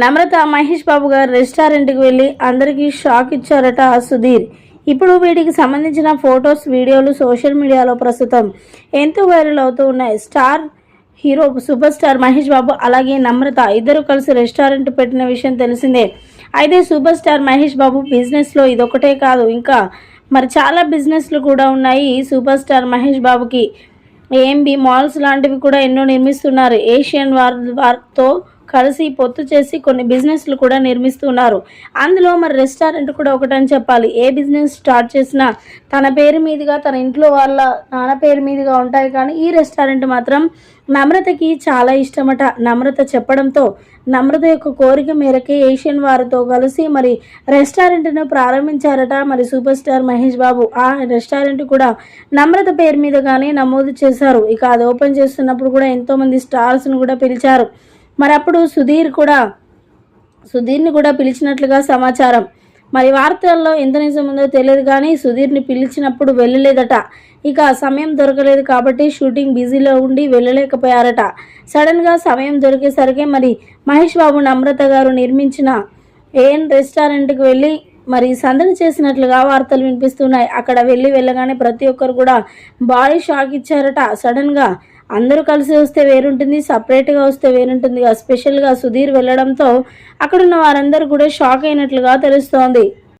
నమ్రత మహేష్ బాబు గారు రెస్టారెంట్కి వెళ్ళి అందరికీ షాక్ ఇచ్చారట సుధీర్. ఇప్పుడు వీటికి సంబంధించిన ఫొటోస్ వీడియోలు సోషల్ మీడియాలో ప్రస్తుతం ఎంతో వైరల్ అవుతూ ఉన్నాయి. Star hero super star Mahesh Babu అలాగే నమ్రత ఇద్దరు కలిసి రెస్టారెంట్ పెట్టిన విషయం తెలిసిందే. అయితే సూపర్ స్టార్ మహేష్ బాబు బిజినెస్లో ఇదొకటే కాదు ఇంకా మరి చాలా బిజినెస్లు కూడా ఉన్నాయి సూపర్ స్టార్ మహేష్ బాబుకి. ఏఎంబి మాల్స్ లాంటివి కూడా ఎన్నో నిర్మిస్తున్నారు. ఏషియన్ వార్ వార్తో కలిసి పొత్తు చేసి కొన్ని బిజినెస్లు కూడా నిర్మిస్తున్నారు. అందులో మరి రెస్టారెంట్ కూడా ఒకటని చెప్పాలి. ఏ బిజినెస్ స్టార్ట్ చేసినా తన పేరు మీదుగా తన ఇంట్లో వాళ్ళ నాన్న పేరు మీదుగా ఉంటాయి కానీ ఈ రెస్టారెంట్ మాత్రం నమ్రతకి చాలా ఇష్టమట. నమ్రత చెప్పడంతో నమ్రత యొక్క కోరిక మేరకే ఏషియన్ వారితో కలిసి మరి రెస్టారెంట్ను ప్రారంభించారట మరి సూపర్ స్టార్ మహేష్ బాబు. ఆ రెస్టారెంట్ కూడా నమ్రత పేరు మీదగానే నమోదు చేశారు. ఇక అది ఓపెన్ చేస్తున్నప్పుడు కూడా ఎంతోమంది స్టార్స్ను కూడా పిలిచారు. మరి అప్పుడు సుధీర్ కూడా సుధీర్ని కూడా పిలిచినట్లుగా సమాచారం. మరి వార్తల్లో ఎంత నిజం ఉందో తెలియదు కానీ సుధీర్ని పిలిచినప్పుడు వెళ్ళలేదట. ఇక సమయం దొరకలేదు కాబట్టి షూటింగ్ బిజీలో ఉండి వెళ్ళలేకపోయారట. సడన్గా సమయం దొరికేసరికి మరి మహేష్ బాబు నమ్రత గారు నిర్మించిన ఏఎన్ రెస్టారెంట్కి వెళ్ళి మరి సందడి చేసినట్లుగా వార్తలు వినిపిస్తున్నాయి. అక్కడ వెళ్ళి వెళ్ళగానే ప్రతి ఒక్కరు కూడా బాడీ షాక్ ఇచ్చారట. సడన్గా అందరూ కలిసి వస్తే వేరుంటుంది సపరేట్గా వస్తే వేరుంటుంది. స్పెషల్గా సుధీర్ వెళ్ళడంతో అక్కడున్న వారందరూ కూడా షాక్ అయినట్లుగా తెలుస్తోంది.